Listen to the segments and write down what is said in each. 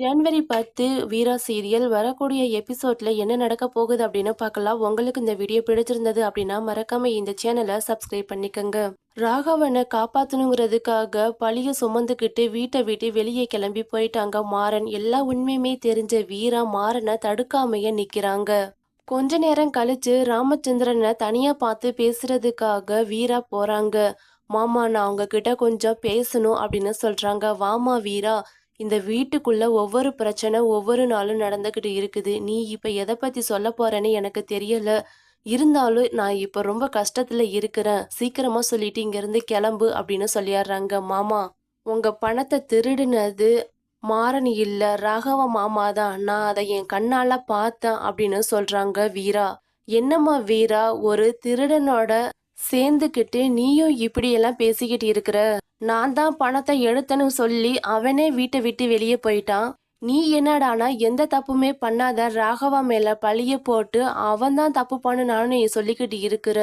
ஜனவரி பத்து வீரா சீரியல் வரக்கூடிய எபிசோட்ல என்ன நடக்க போகுது அப்படின்னு பார்க்கலாம். உங்களுக்கு இந்த வீடியோ பிடிச்சிருந்தது அப்படின்னா மறக்காம இந்த சேனலை சப்ஸ்கிரைப் பண்ணிக்கோங்க. ராகவனை காப்பாத்தணுங்கிறதுக்காக பழிய சுமந்துக்கிட்டு வீட்டை விட்டு வெளியே கிளம்பி போயிட்டாங்க மாறன். எல்லா உண்மையுமே தெரிஞ்ச வீரா மாறனை தடுக்காமைய நிக்கிறாங்க. கொஞ்ச நேரம் கழிச்சு ராமச்சந்திரனை தனியா பார்த்து பேசுறதுக்காக வீரா போறாங்க. மாமா நான் உங்ககிட்ட கொஞ்சம் பேசணும் அப்படின்னு சொல்றாங்க. வாமா வீரா. இந்த வீட்டுக்குள்ள ஒவ்வொரு பிரச்சனை ஒவ்வொரு நாளும் நடந்துக்கிட்டு இருக்குது. நீ இப்ப எதை பத்தி சொல்ல போறேன்னு எனக்கு தெரியல. இருந்தாலும் நான் இப்ப ரொம்ப கஷ்டத்துல இருக்கிறேன். சீக்கிரமா சொல்லிட்டு இங்கேருந்து கிளம்பு அப்படின்னு சொல்லிடுறாங்க. மாமா உங்க பணத்தை திருடினது மாறன் இல்ல ராகவ மாமா தான். நான் அதை என் கண்ணால பார்த்தேன் அப்படின்னு சொல்றாங்க வீரா. என்னம்மா வீரா ஒரு திருடனோட சேர்ந்துக்கிட்டு நீயும் இப்படியெல்லாம் பேசிக்கிட்டு இருக்கிற? நான் தான் பணத்தை எடுத்தேன்னு சொல்லி அவனே வீட்டை விட்டு வெளியே போயிட்டான். நீ என்னடானா எந்த தப்புமே பண்ணாத ராகவா மேல பழிய போட்டு அவன் தான் தப்பு பண்ணுனான்னு நீ சொல்லிக்கிட்டு இருக்கிற.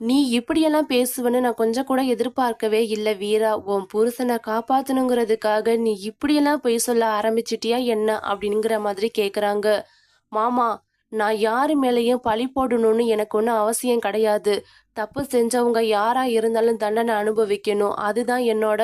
நீ இப்படியெல்லாம் பேசுவன்னு நான் கொஞ்சம் கூட எதிர்பார்க்கவே இல்லை வீரா. உன் புருஷனை காப்பாத்தணுங்கிறதுக்காக நீ இப்படியெல்லாம் பொய் சொல்ல ஆரம்பிச்சிட்டியா என்ன அப்படிங்கிற மாதிரி கேக்குறாங்க. மாமா நான் யாரு மேலேயும் பழி போடணும்னு எனக்கு ஒன்றும் அவசியம் கிடையாது. தப்பு செஞ்சவங்க யாரா இருந்தாலும் தண்டனை அனுபவிக்கணும். அதுதான் என்னோட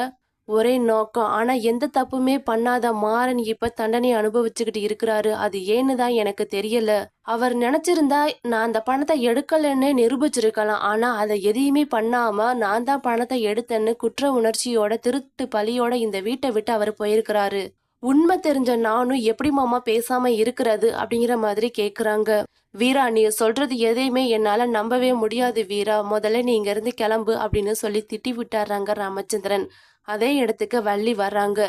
ஒரே நோக்கம். ஆனால் எந்த தப்புமே பண்ணாத மாறன் இப்போ தண்டனை அனுபவிச்சுக்கிட்டு இருக்கிறாரு. அது ஏன்னு தான் எனக்கு தெரியல. அவர் நினச்சிருந்தா நான் அந்த பணத்தை எடுக்கலன்னு நிரூபிச்சிருக்கலாம். ஆனால் அதை எதையுமே பண்ணாமல் நான் தான் பணத்தை எடுத்தேன்னு குற்ற உணர்ச்சியோட திருட்டு பலியோட இந்த வீட்டை விட்டு அவர் போயிருக்கிறாரு. உண்மை தெரிஞ்ச நானும் எப்படி மாமா பேசாம இருக்கிறது அப்படிங்கிற மாதிரி கேக்குறாங்க. வீரா நீ சொல்றது எதையுமே என்னால நம்பவே முடியாது வீரா. முதல்ல நீ இங்க இருந்து கிளம்பு அப்படின்னு சொல்லி திட்டி விட்டாராங்க ராமச்சந்திரன். அதே இடத்துக்கு வள்ளி வர்றாங்க.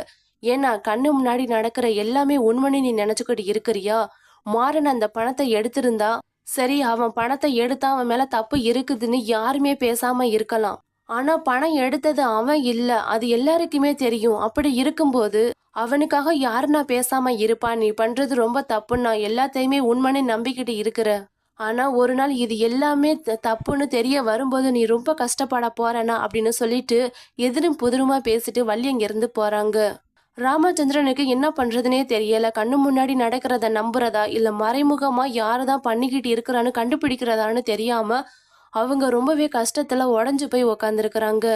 ஏன்னா கண்ணு முன்னாடி நடக்கிற எல்லாமே உண்மைன்னு நீ நினைச்சுக்கிட்டு இருக்கிறியா? மாறன் அந்த பணத்தை எடுத்திருந்தா? சரி அவன் பணத்தை எடுத்தா அவன் மேல தப்பு இருக்குதுன்னு யாருமே பேசாம இருக்கலாம். ஆனா பணம் எடுத்தது அவன் இல்ல. அது எல்லாருக்குமே தெரியும். அப்படி இருக்கும்போது அவனுக்காக யாரு நான் பேசாம இருப்பான் நீ பண்றது ரொம்ப தப்புன்னா எல்லாத்தையுமே உண்மனை நம்பிக்கிட்டு இருக்கிற. ஆனா ஒரு நாள் இது எல்லாமே த- தப்புன்னு தெரிய வரும்போது நீ ரொம்ப கஷ்டப்பட போறனா அப்படின்னு சொல்லிட்டு எதிரும் புதிருமா பேசிட்டு வள்ளி அங்கிருந்து போறாங்க. ராமச்சந்திரனுக்கு என்ன பண்றதுனே தெரியல. கண்ணு முன்னாடி நடக்கிறத நம்புறதா இல்ல மறைமுகமா யாரதான் பண்ணிக்கிட்டு இருக்கிறான்னு கண்டுபிடிக்கிறதான்னு தெரியாம அவங்க ரொம்பவே கஷ்டத்துல உடஞ்சு போய் உக்காந்துருக்குறாங்க.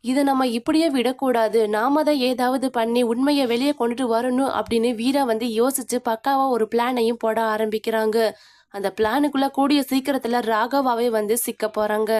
இதை நம்ம இப்படியே விடக்கூடாது. நாம தான் ஏதாவது பண்ணி உண்மையை வெளியே கொண்டுட்டு வரணும் அப்படின்னு வீரா வந்து யோசிச்சு பக்காவா ஒரு பிளானையும் போட ஆரம்பிக்கிறாங்க. அந்த பிளானுக்குள்ள கூடிய சீக்கிரத்துல ராகவாவே வந்து சிக்க போறாங்க.